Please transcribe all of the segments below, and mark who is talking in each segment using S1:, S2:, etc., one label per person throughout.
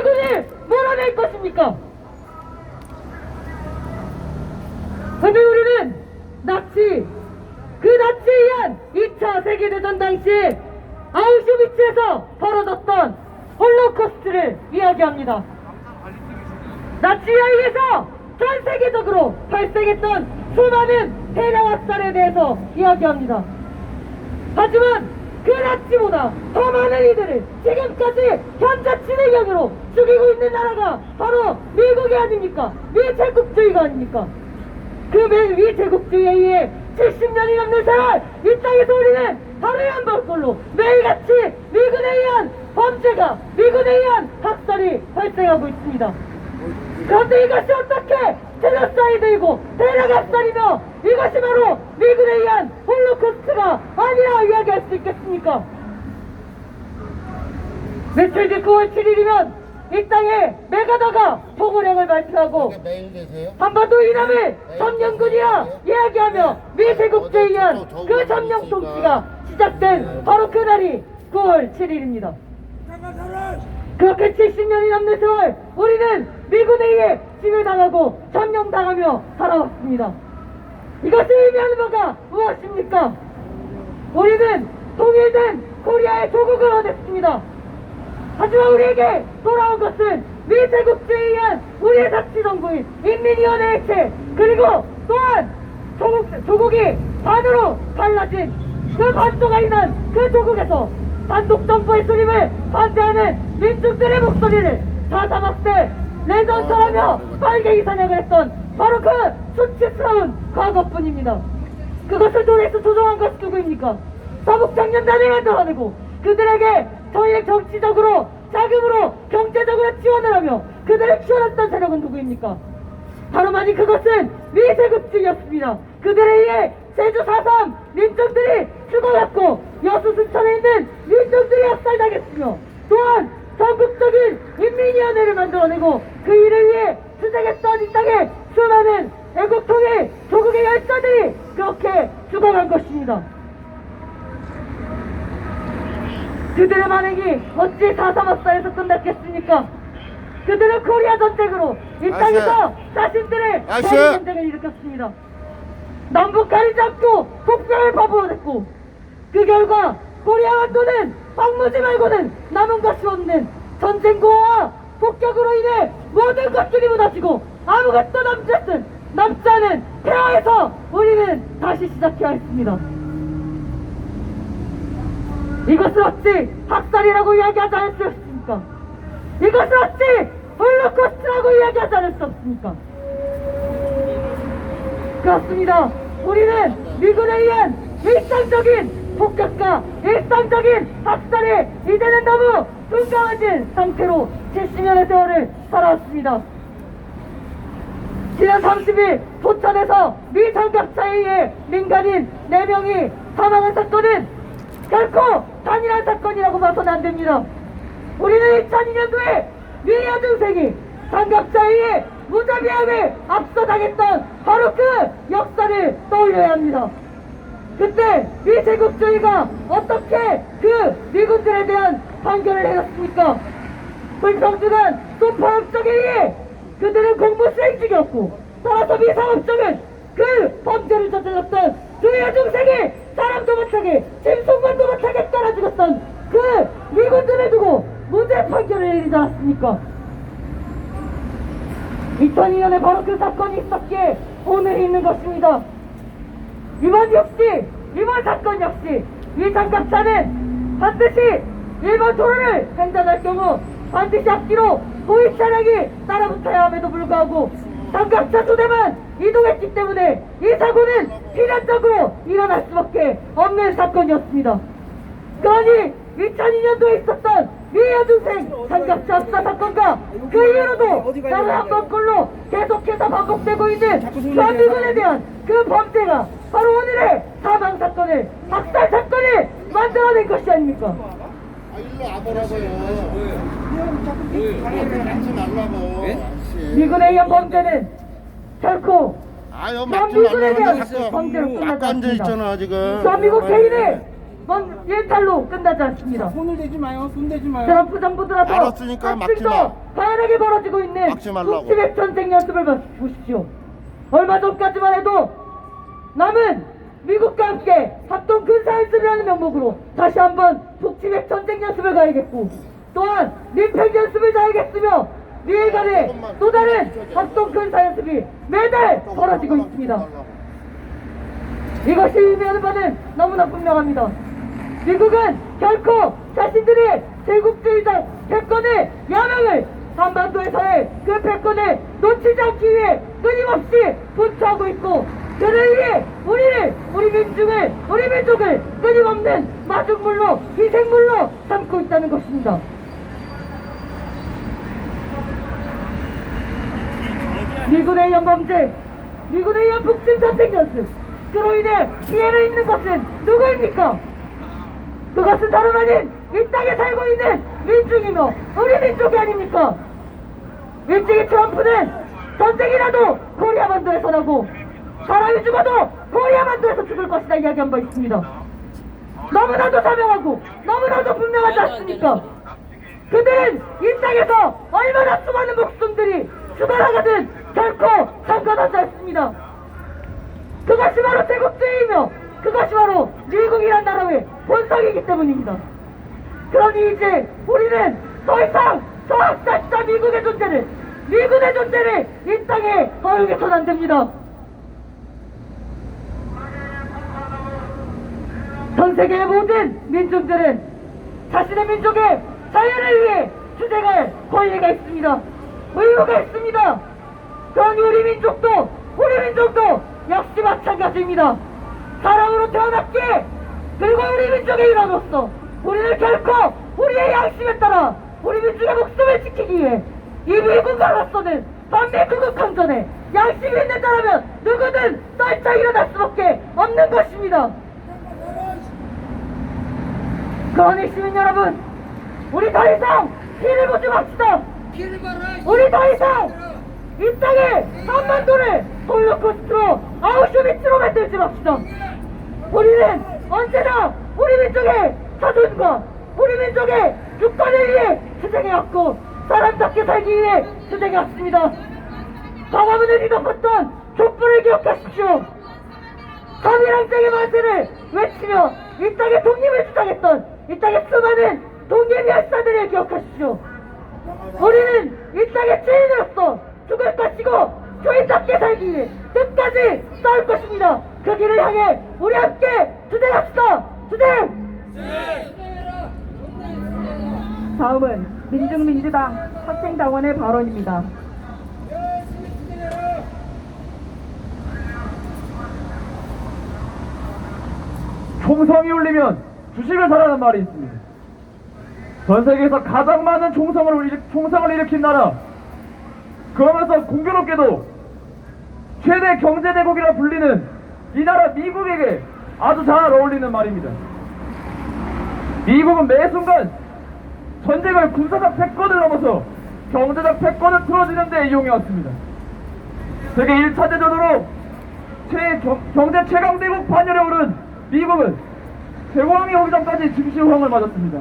S1: 미군을 몰아낼 것입니까? 근데 우리는 나치, 그 나치에 의한 2차 세계대전 당시 아우슈비츠에서 벌어졌던 홀로코스트를 이야기합니다. 나치에 의해서 전 세계적으로 발생했던 수많은 대량 학살에 대해서 이야기합니다. 하지만 그 나치보다 더 많은 이들을 지금까지 현재 진행형으로 죽이고 있는 나라가 바로 미국이 아닙니까? 미제국주의가 아닙니까? 그 미- 미제국주의에 의해 70년이 넘는 세월 이 땅에서 우리는 하루에 한 번꼴로 매일같이 미군에 의한 범죄가 미군에 의한 학살이 발생하고 있습니다. 그런데 이것이 어떻게 제노사이드이고 대략 학살이며 이것이 바로 미군에 의한 홀로코스트가 아니라 이야기할 수 있겠습니까? 며칠 뒤 9월 7일이면 이 땅에 메가다가 포고령을 발표하고? 한반도 이남을 점령군이라 이야기하며 미세국제에 의한 그 점령 통치가 시작된 바로 그날이 9월 7일입니다. 그렇게 70년이 넘는 세월 우리는 미군에 의해 지배당하고 점령당하며 살아왔습니다. 이것이 의미하는 바가 무엇입니까? 우리는 통일된 코리아의 조국을 원했습니다. 하지만 우리에게 돌아온 것은 미세국주의에 의한 우리의 자치정부인 인민위원회 해체 그리고 또한 조국, 조국이 반으로 갈라진 그 반조가 인한 그 조국에서 단독정부의 수립을 반대하는 민중들의 목소리를 사사막대 내전설하며 빨갱이 사냥을 했던 바로 그 수치스러운 과거뿐입니다. 그것을 도대체 조종한 것이 누구입니까? 사복장년단을 만들어내고 그들에게 저희의 정치적으로 자금으로 경제적으로 지원을 하며 그들을 키워놨던 세력은 누구입니까? 바로 많이 그것은 미세급주의였습니다. 그들에 의해 제주 4.3 민족들이 죽어갔고 여수 순천에 있는 민족들이 학살당했으며 또한 전국적인 인민위원회를 만들어내고 그 일을 위해 투쟁했던 이 땅에 수많은 애국통일 조국의 열사들이 그렇게 죽어간 것입니다. 그들의 만행이 어찌 4.3 학살에서 끝났겠습니까? 그들은 코리아 전쟁으로 이 땅에서 자신들의! 대리 전쟁을 일으켰습니다. 남북 가리지 않고 국경을 바보냈고 그 결과 코리아 완도는 황무지 말고는 남은 것이 없는 전쟁고와 폭격으로 인해 모든 것들이 무너지고 아무것도 남지 않은 않은 폐허에서 우리는 다시 시작해야 했습니다. 이것을 어찌 학살이라고 이야기하지 않을 수 없습니까? 이것을 어찌 홀로코스트라고 이야기하지 않을 수 없습니까? 그렇습니다. 우리는 미군에 의한 일상적인 폭격과 일상적인 학살에 이제는 너무 둔감해진 상태로 70년의 세월을 살아왔습니다. 지난 30일 포천에서 미 장갑차에 의해 민간인 4명이 사망한 사건은 결코 단일한 사건이라고 봐서는 안 됩니다. 우리는 2002년도에 미 여중생이 장갑차에 의해 무자비함을 앞서 당했던 바로 그 역사를 떠올려야 합니다. 그때 미제국주의가 어떻게 그 미군들에 대한 판결을 내렸습니까? 불평등한 소파업적에 의해 그들은 공무 수행중이었고 따라서 미사업적은 그 범죄를 저질렀던 그 여중생이 사람도 못하게 짐승만도 못하게 죽었던 그 미군들을 두고 무죄 판결을 내리지 않았습니까? 2002년에 바로 그 사건이 있었기에 오늘이 있는 것입니다. 이번 역시 이번 사건 역시 이 장갑차는 반드시 일본 도로를 횡단할 경우 반드시 앞뒤로 보이 차량이 따라붙어야 함에도 불구하고 장갑차 두 대만 이동했기 때문에 이 사고는 필연적으로 일어날 수밖에 없는 사건이었습니다. 그러니 2002년도에 있었던 미여중생 장갑차 압사 사건과 그 이후로도 다른 한 번 꼴로 계속해서 반복되고 있는 대한민국에 대한 그 범죄가 바로 오늘의 사망 사건을 학살 사건을 만들어낸 것이 아닙니까?
S2: 아 일로 와보라고요. 같이 말라고. 아저씨.
S1: 미군에 의한 범죄는 결코
S2: 아유
S1: 대한
S2: 말라고
S1: 범죄로
S2: 앉아
S1: 않습니다.
S2: 있잖아 지금.
S1: 대한민국 개인의 먼 일탈로 끝나지 않습니다.
S3: 손을 대지 마요. 손 대지 마요.
S1: 트럼프 정부 들어서
S2: 알았으니까 막지 마.
S1: 다양하게 벌어지고 있는
S2: 막지 말라고.
S1: 북치백 전쟁 연습을 봐- 보십시오. 얼마 전까지만 해도 남은 미국과 함께 합동 군사연습이라는 명목으로 다시 한번 북치백 전쟁 연습을 가야겠고 또한 민평 연습을 가야겠으며 미일 간에 또 다른 합동 군사연습이 매달 벌어지고 있습니다. 이것이 의미하는 바는 너무나 분명합니다. 미국은 결코 자신들의 제국주의적 패권의 야망을 한반도에서의 그 패권을 놓치지 않기 위해 끊임없이 분투하고 있고 그를 위해 우리를 우리 민중을 우리 민족을 끊임없는 마중물로 희생물로 삼고 있다는 것입니다. 미군에 의한 범죄, 미군에 의한 북침 전쟁 연습, 그로 인해 피해를 입는 것은 누구입니까? 그것은 다름 아닌 이 땅에 살고 있는 민중이며 우리 민족이 아닙니까? 일찍이 트럼프는 전쟁이라도 코리아 반도에서 나고 사람이 죽어도 코리아 반도에서 죽을 것이다 이야기한 바 있습니다. 너무나도 자명하고 너무나도 분명하지 않습니까? 그들은 이 땅에서 얼마나 수많은 목숨들이 죽어나가든 결코 상관하지 않습니다. 그것이 바로 제국주의이며 그것이 바로 미국이란 나라의 본성이기 때문입니다. 그러니 이제 우리는 더 이상 저 학살자 미국의 존재를 미군의 존재를 이 땅에 허용해서는 안 됩니다. 전 세계의 모든 민중들은 자신의 민족의 자유를 위해 투쟁할 권리가 있습니다. 의무가 있습니다. 그러니 우리 민족도 우리 민족도 역시 마찬가지입니다. 사랑으로 태어났기에 그리고 우리 민족의 일원으로서 우리는 결코 우리의 양심에 따라 우리 민족의 목숨을 지키기 위해 이 미국으로서는 반미국의 강전에 양심이 있는 자라면 누구든 떨쳐 일어날 수밖에 없는 것입니다. 그러니 시민 여러분, 우리 더 이상 피를 보지 맙시다. 우리 더 이상 이 땅에 한반도를 홀로코스트로 아우슈비츠로 만들지 맙시다. 우리는 언제나 우리 민족의 자존과 우리 민족의 주권을 위해 투쟁해왔고 사람답게 살기 위해 투쟁해왔습니다. 광화문을 뒤덮었던 촛불을 기억하십시오. 삼일항쟁의 만세를 외치며 이 땅의 독립을 주장했던 이 땅의 수많은 독립 열사들을 기억하십시오. 우리는 이 땅의 주인으로서 죽을 것이고 주인답게 살기 위해 끝까지 싸울 것입니다. 그 길을 향해 우리 함께 투쟁합시다. 투쟁! 다음은 민중민주당 학생당원의 발언입니다.
S4: 총성이 울리면 주식을 사라는 말이 있습니다. 전 세계에서 가장 많은 총성을, 일, 총성을 일으킨 나라. 그러면서 공교롭게도 최대 경제대국이라 불리는 이 나라 미국에게 아주 잘 어울리는 말입니다. 미국은 매 순간 전쟁을 군사적 패권을 넘어서 경제적 패권을 틀어지는 데 이용해 왔습니다. 세계 1차 대전으로 최, 경, 경제 최강대국 반열에 오른 미국은 대공황이 오기 전까지 증시호황을 맞았습니다.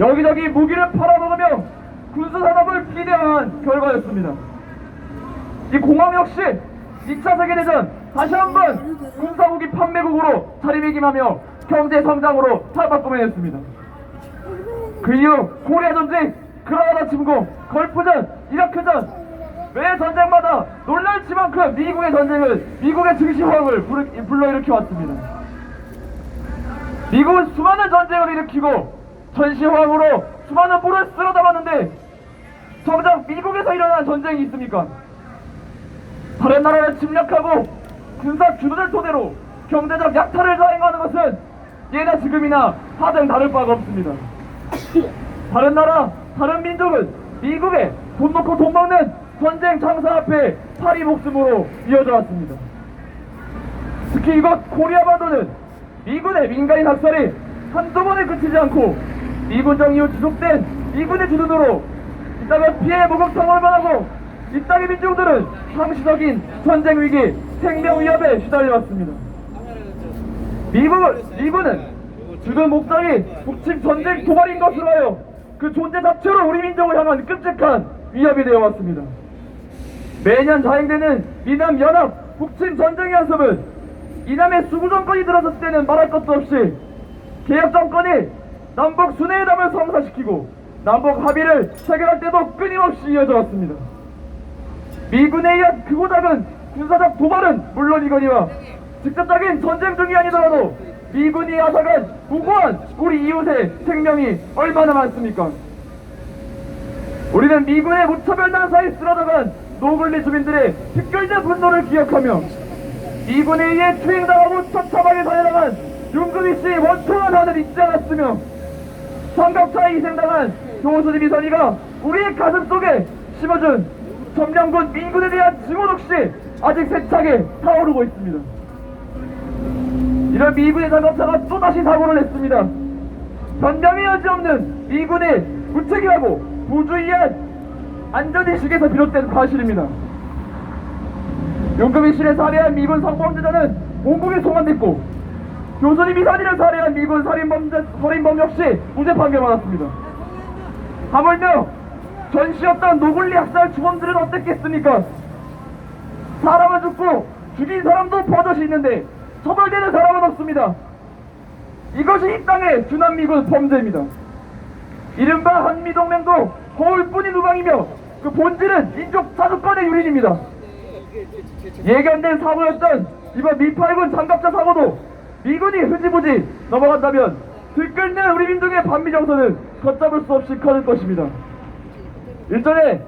S4: 여기저기 무기를 팔아먹으며 군수산업을 비대화한 결과였습니다. 이 공황 역시 2차 세계대전 다시 한번 군사무기 판매국으로 자리매김하며 경제 성장으로 탈바꿈해냈습니다. 그 이후 코리아 전쟁, 그라나다 침공, 걸프전, 이라크전 매 전쟁마다 놀랄지만큼 미국의 전쟁은 미국의 증시호황을 부르- 불러일으켜 왔습니다. 미국은 수많은 전쟁을 일으키고 전시호황으로 수많은 물을 쓸어 담았는데 정작 미국에서 일어난 전쟁이 있습니까? 다른 나라를 침략하고 군사 주둔을 토대로 경제적 약탈을 자행하는 것은 예나 지금이나 하등 다를 바가 없습니다. 다른 나라, 다른 민족은 미국에 돈 놓고 돈 먹는 전쟁 장사 앞에 파리 목숨으로 이어져 왔습니다. 특히 이곳 코리아 반도는 미군의 민간인 학살이 한두 번에 그치지 않고 미군정 이후 지속된 미군의 주둔으로 이 땅의 피해 목욕탕을 만하고 이 땅의 민중들은 상시적인 전쟁 위기, 생명 위협에 시달려왔습니다. 미국은, 미군은 주된 목적이 북침 전쟁 도발인 것으로 하여 그 존재 자체로 우리 민족을 향한 끔찍한 위협이 되어 왔습니다. 매년 자행되는 이남 연합 북침 전쟁 연습은 이남의 수구 정권이 들어섰을 때는 말할 것도 없이 개혁 정권이 남북 순회회담을 성사시키고 남북 합의를 체결할 때도 끊임없이 이어져 왔습니다. 미군에 의한 크고 작은 군사적 도발은 물론이거니와 직접적인 전쟁 중이 아니더라도 미군이 앗아간 무고한 우리 이웃의 생명이 얼마나 많습니까? 우리는 미군의 무차별 사이 쓰러져간 노블리 주민들의 특별된 분노를 기억하며 미군에 의해 투행당하고 처참하게 살해당한 윤금희 씨의 원통한 한을 잊지 않았으며 삼각차에 희생당한 조수지 미선이가 우리의 가슴 속에 심어준 점령군 민군에 대한 증오 역시 아직 세차게 타오르고 있습니다. 이런 미군의 장갑차가 또다시 사고를 냈습니다. 변명의 여지 없는 미군의 무책임하고 부주의한 안전의식에서 비롯된 과실입니다. 용금이 실에 살해한 미군 성범죄자는 본국에 송환됐고 교수님 미사리를 살해한 미군 살인범죄, 살인범 역시 무죄 판결받았습니다. 하물며 전시였던 노블리 학살 주범들은 어땠겠습니까? 사람은 죽고 죽인 사람도 버젓이 있는데 처벌되는 사람은 없습니다. 이것이 이 땅의 주남미군 범죄입니다. 이른바 한미동맹도 거울뿐인 우방이며 그 본질은 인족 자주권의 유린입니다. 예견된 사고였던 이번 미8군 장갑차 사고도 미군이 흐지부지 넘어간다면 들끓는 우리 민족의 반미 정서는 걷잡을 수 없이 커질 것입니다. 일전에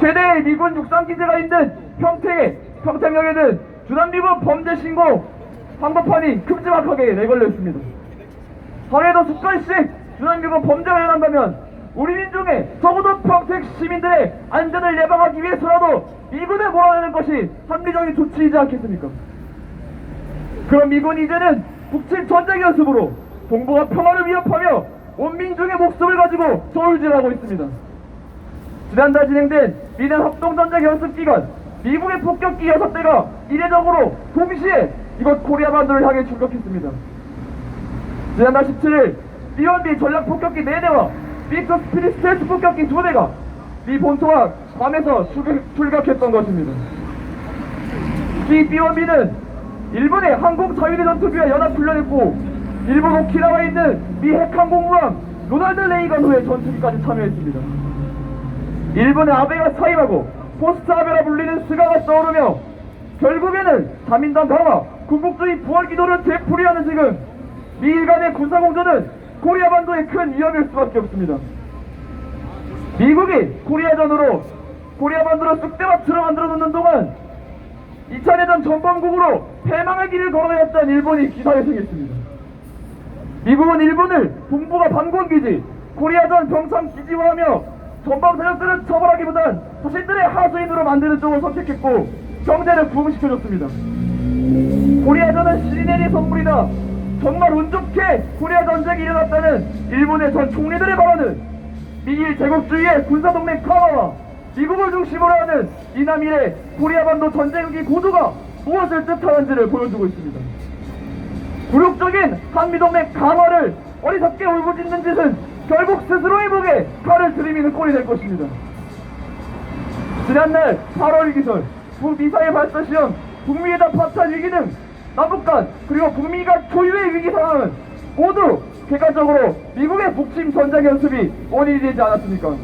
S4: 최대의 미군 육상 기지가 있는 평택에 평택역에는 주남미군 범죄 신고 항법판이 큼지막하게 내걸려 있습니다. 하루에도 수건씩 주남미군 범죄가 일어난다면 우리 민중의 적어도 평택 시민들의 안전을 예방하기 위해서라도 미군에 몰아내는 것이 합리적인 조치이지 않겠습니까? 그럼 미군이 이제는 북침 전쟁 연습으로 동북아 평화를 위협하며 온 민중의 목숨을 가지고 저울질하고 있습니다. 지난달 진행된 미남 합동전쟁 연습 기간 미국의 폭격기 6대가 이례적으로 동시에 이곳 코리아 반도를 향해 출격했습니다. 지난달 17일 B1B 전략 폭격기 4대와 B2 스피릿 스텔스 폭격기 2대가 미 본토와 밤에서 출격, 출격했던 것입니다. 이 B1B는 일본의 항공 자위대 전투기와 연합 훈련했고 일본 오키나와에 있는 미 핵항공모함 로널드 레이건호의 전투기까지 참여했습니다. 일본의 아베가 사임하고 포스트 아베라 불리는 스가가 떠오르며 결국에는 자민당 강화, 군국주의 부활 기도를 되풀이하는 지금 미일 간의 군사공조는 코리아 반도에 큰 위협일 수밖에 없습니다. 미국이 코리아전으로 코리아 반도로 쑥대밭으로 만들어 놓는 동안 2차 대전 전범국으로 패망의 길을 걸어야했던 일본이 기사회생했습니다. 미국은 일본을 동북아 반공기지, 코리아전 병참 기지화하며 전방 세력들을 처벌하기보단 자신들의 하수인으로 만드는 쪽을 선택했고 경제를 부흥시켜줬습니다. 코리아전은 시리네리 선물이다. 정말 운 좋게 코리아 전쟁이 일어났다는 일본의 전 총리들의 발언은 미일 제국주의의 군사동맹 강화와 미국을 중심으로 하는 이남일의 코리아 반도 전쟁기 고도가 무엇을 뜻하는지를 보여주고 있습니다. 굴욕적인 한미동맹 강화를 어리석게 울부짖는 짓은 결국 스스로의 목에 칼을 들이미는 꼴이 될 것입니다. 지난날 8월 기설 북미사일 발사 시험 북미회담 파탄 위기 등 남북 간 그리고 북미 간 초유의 위기 상황은 모두 객관적으로 미국의 북침 전쟁 연습이 원인이 되지 않았습니까?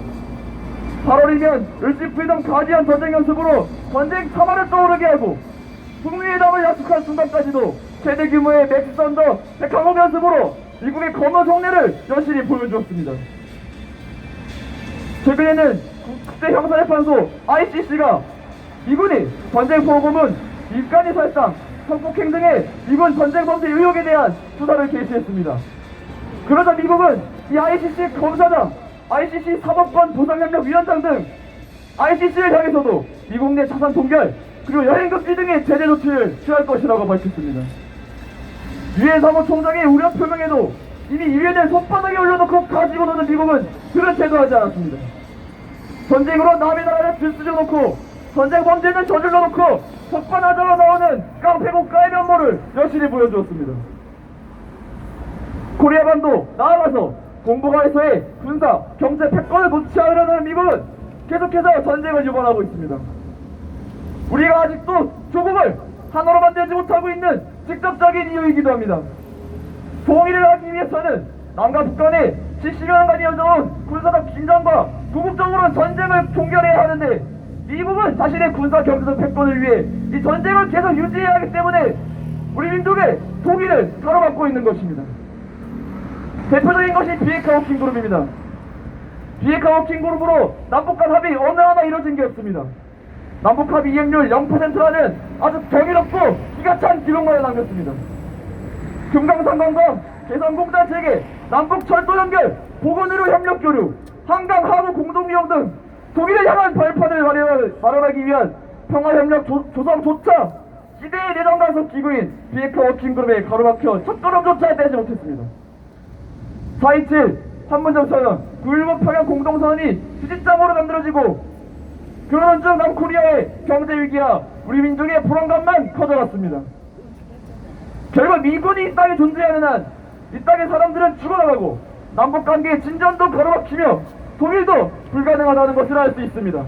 S4: 8월이면 을지프리덤 가디안 전쟁 연습으로 전쟁 참화를 떠오르게 하고 북미회담을 약속한 순간까지도 최대 규모의 맥스 썬더 핵항공 연습으로 미국의 검은 속내를 여실히 보여주었습니다. 최근에는 국제 형사재판소 ICC가 미군이 전쟁 보고문, 입간이 살상, 성폭행 등의 미군 전쟁 범죄 의혹에 대한 수사를 개시했습니다. 그러자 미국은 이 ICC 검사장, ICC 사법권 보상협력 위원장 등 ICC를 향해서도 미국 내 자산 동결 그리고 여행급지 등의 제재 조치를 취할 것이라고 밝혔습니다. 유엔 사무 총장의 우려 표명에도 이미 유엔을 손바닥에 올려놓고 가지고 노는 미국은 그런 태도하지 않았습니다. 전쟁으로 남의 나라를 들쑤셔놓고 전쟁 범죄는 저질러놓고 석관하자로 나오는 깡패국가의 면모를 여실히 보여주었습니다. 코리아 반도 나아가서 공보가에서의 군사, 경제 패권을 놓지 않으려는 미국은 계속해서 전쟁을 유발하고 있습니다. 우리가 아직도 조국을 하나로 만들지 못하고 있는 직접적인 이유이기도 합니다. 통일을 하기 위해서는 남과 북 간의 70여 년간 이어져온 군사적 긴장과 구국적으로 전쟁을 종결해야 하는데 미국은 자신의 군사 경제적 패권을 위해 이 전쟁을 계속 유지해야 하기 때문에 우리 민족의 통일을 가로막고 있는 것입니다. 대표적인 것이 비핵화 워킹 그룹입니다. 비핵화 워킹 그룹으로 남북 간 합의 어느 하나 이루어진 게 없습니다. 남북 합의 이행률 0%라는 아주 경이롭고 기가 찬 기록만을 남겼습니다. 금강산관광, 개성공단 체계, 남북 철도 연결, 보건의료 협력 교류, 한강 하부 공동 이용 등 독일을 향한 발판을 마련, 마련하기 위한 평화협력 조, 조성조차 시대의 내정 간섭 기구인 비핵화 워킹그룹에 가로막혀 첫 걸음조차 떼지 못했습니다. 4.27 판문점 선언, 9.16 평양 공동선언이 수직장으로 만들어지고 그러는 중 남코리아의 경제 위기와 우리 민족의 불안감만 커져갔습니다. 결국 미군이 이 땅에 존재하는 한 이 땅의 사람들은 죽어나가고 남북 관계의 진전도 가로막히며 통일도 불가능하다는 것을 알 수 있습니다.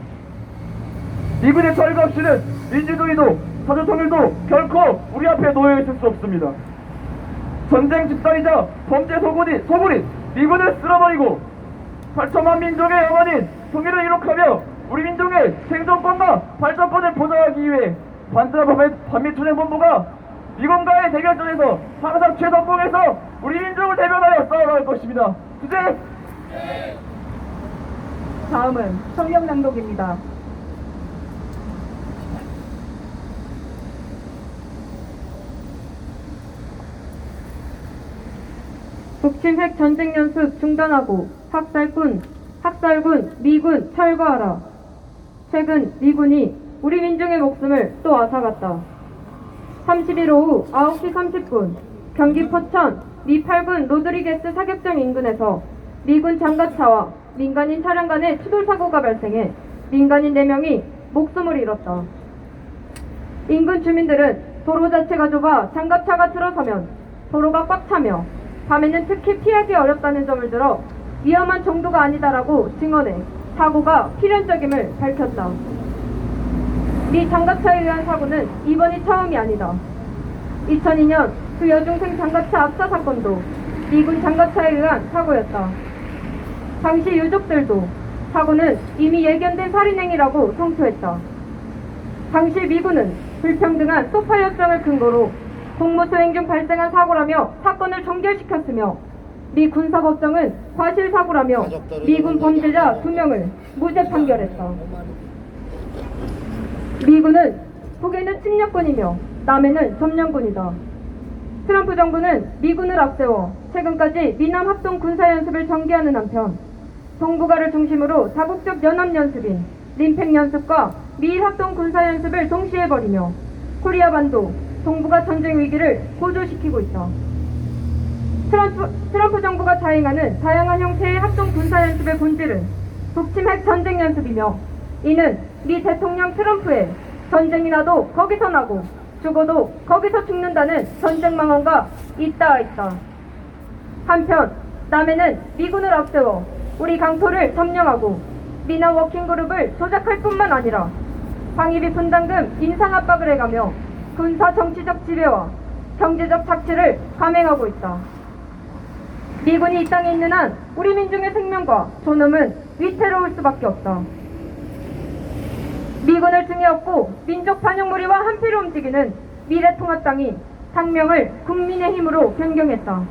S4: 미군의 철거 없이는 민주주의도 사주 통일도 결코 우리 앞에 놓여 있을 수 없습니다. 전쟁 집단이자 범죄 소굴이, 소굴인 미군을 쓸어버리고 8천만 민족의 영원인 통일을 이룩하며 우리 민족의 생존권과 발전권을 보장하기 위해 반드라 반미투쟁본부가 미군과의 대결전에서 항상 최선봉에서 우리 민족을 대변하여 싸워나갈 것입니다. 주제
S5: 다음은 성명 낭독입니다. 북침핵 전쟁 연습 중단하고 학살군, 학살군, 미군 철거하라. 최근 미군이 우리 민중의 목숨을 또 앗아갔다. 30일 오후 9시 30분 경기 포천 미 8군 로드리게스 사격장 인근에서 미군 장갑차와 민간인 차량 간의 추돌 사고가 발생해 민간인 4명이 목숨을 잃었다. 인근 주민들은 도로 자체가 좁아 장갑차가 들어서면 도로가 꽉 차며 밤에는 특히 피하기 어렵다는 점을 들어 위험한 정도가 아니다라고 증언해 사고가 필연적임을 밝혔다. 미 장갑차에 의한 사고는 이번이 처음이 아니다. 2002년 그 여중생 장갑차 압사 사건도 미군 장갑차에 의한 사고였다. 당시 유족들도 사고는 이미 예견된 살인행위라고 성토했다. 당시 미군은 불평등한 소파 협정을 근거로 공무수행 중 발생한 사고라며 사건을 종결시켰으며 미 군사법정은 과실사고라며 미군 범죄자 2명을 무죄 판결했다. 미군은 북에는 침략군이며 남에는 점령군이다. 트럼프 정부는 미군을 앞세워 최근까지 미남 합동 군사 연습을 전개하는 한편 동북아를 중심으로 다국적 연합 연습인 림팩 연습과 미일 합동 군사 연습을 동시에 벌이며 코리아 반도 동북아 전쟁 위기를 고조시키고 있다. 트럼프, 트럼프 정부가 자행하는 다양한 형태의 합동 군사 연습의 본질은 북침 핵 전쟁 연습이며 이는 미 대통령 트럼프의 전쟁이 나도 거기서 나고 죽어도 거기서 죽는다는 전쟁 망언과 있다 있다. 한편 남해는 미군을 앞세워 우리 강토를 점령하고 미나 워킹그룹을 조작할 뿐만 아니라 방위비 분담금 인상 압박을 해가며 군사 정치적 지배와 경제적 착취를 감행하고 있다. 미군이 이 땅에 있는 한 우리 민중의 생명과 존엄은 위태로울 수밖에 없다. 미군을 등에 업고 민족 반영무리와 한피로 움직이는 미래통합당이 당명을 국민의 힘으로 변경했다.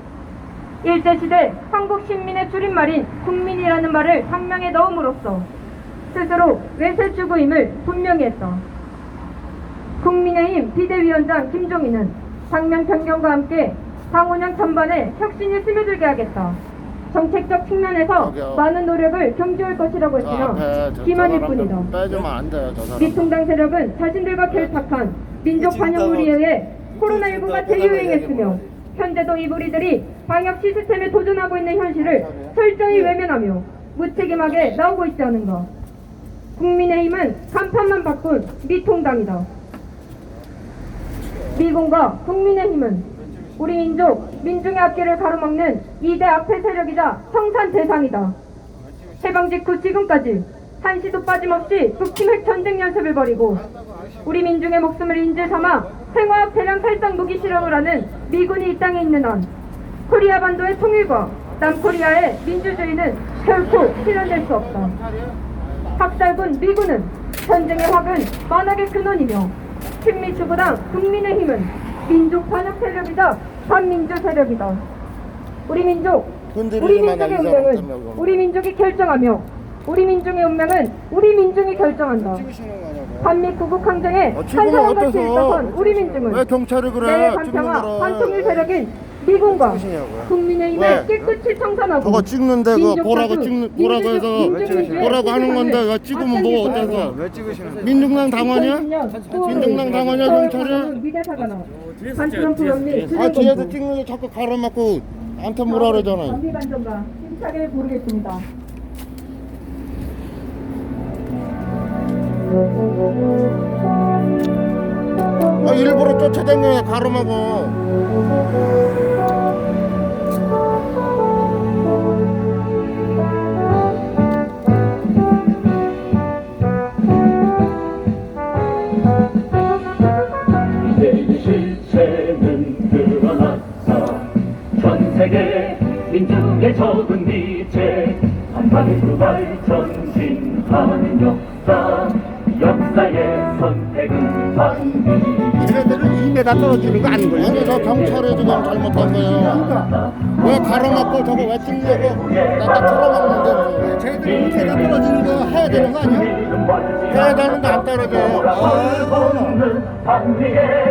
S5: 일제시대 한국 신민의 줄임말인 국민이라는 말을 당명에 넣음으로써 스스로 외세주구임을 분명히 했다. 국민의힘 비대위원장 김종인은 당명 변경과 함께 당운영 전반에 혁신이 스며들게 하겠다. 정책적 측면에서
S2: 저기요.
S5: 많은 노력을 경주할 것이라고
S2: 저
S5: 했으나
S2: 앞에 저
S5: 기만일
S2: 사람
S5: 뿐이다.
S2: 빼주면 안 돼요, 저 사람.
S5: 미통당 세력은 자신들과 결탁한 민족 반영물에 의해 코로나19가 재유행했으며 현재도 이 무리들이 방역 시스템에 도전하고 있는 현실을 철저히 외면하며 무책임하게 나오고 있지 않은가. 국민의힘은 간판만 바꾼 미통당이다. 미군과 국민의힘은 우리 민족, 민중의 앞길을 가로막는 이대 악패 세력이자 청산 대상이다. 해방 직후 지금까지 한시도 빠짐없이 북침 핵 전쟁 연습을 벌이고 우리 민중의 목숨을 인질 삼아 생화학 대량 살상 무기 실험을 하는 미군이 이 땅에 있는 한 코리아 반도의 통일과 남코리아의 민주주의는 결코 실현될 수 없다. 학살군 미군은 전쟁의 확은 만악의 근원이며 친미주부당 국민의 힘은 민족 반역 세력이자 반민주 세력이다. 우리 민족, 우리 민족의 운명은 우리 민족이 결정하며 우리 민중의 운명은 우리 민중이 결정한다.
S2: 거.
S5: 반미 구국 항쟁에
S2: 어,
S5: 한
S2: 지금은
S5: 사람같이
S2: 어때서?
S5: 일어선 우리 민중은
S2: 왜 경찰이 그래?
S5: 내
S2: 찍는
S5: 반평화
S2: 거를.
S5: 반통일 세력인 미군과
S2: 찍으시냐고요?
S5: 국민의힘을
S2: 왜?
S5: 깨끗이 청산하고
S2: 저거 찍는데 그거
S5: 민족
S2: 보라고
S5: 자주,
S2: 찍는 보라고 해서
S5: 민주주의의
S2: 보라고 하는 건데 그거 찍으면 뭐 어때서? 왜 찍으시는 민중당 당원이야?
S5: 2010년
S2: 민중당 당원이야 경찰이?
S5: 강남 미대사관아 반트럼프 연미
S2: 아 뒤에서 찍는 게 자꾸 가로막고 나한테 뭐라 그러잖아.
S5: 반미 반전가 힘차게 부르겠습니다.
S2: 아 일부러 쫓아다녀 가로막고.
S6: 이제의 실체는 드러났다 전 세계 민중의 적은 미체 한반의 두발 전진하는 역사 역사의 선택은
S2: 얘네들은 2m 떨어지는 거 아닌 거야? 아니 저 경찰이 지금 잘못한 거예요. 왜 가로막고 저거 왜 찍냐고 나딱 틀어막는데 뭐. 쟤들이 2m 떨어지는 거 해야 되는 거 아니야? 해야 되는데 안 떨어져요.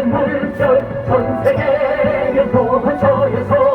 S6: 물결 전 세계의 도처에서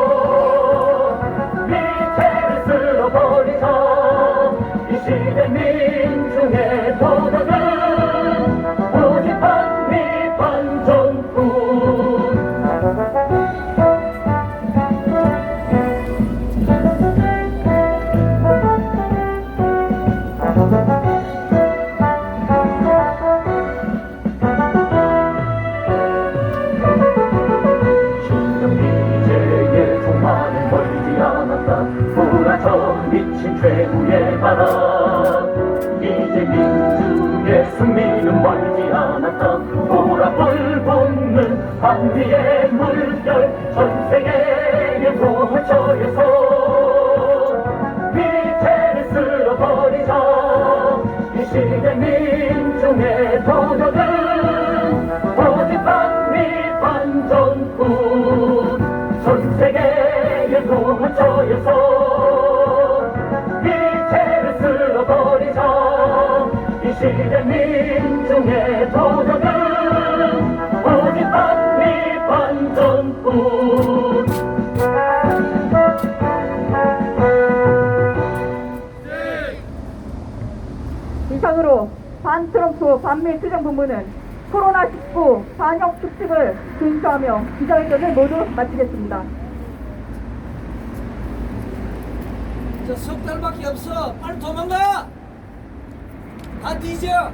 S6: 도처에서 미체를 쓸어버리자. 이 시대 민중의 도전은 반미 반전뿐 전 세계의 도처에서
S5: 반미 수정본부는 코로나19 반역 특집을 근처하며 기자회견을 모두 마치겠습니다.
S3: 저석 달밖에 없어. 빨리 도망가. 다 뒤져.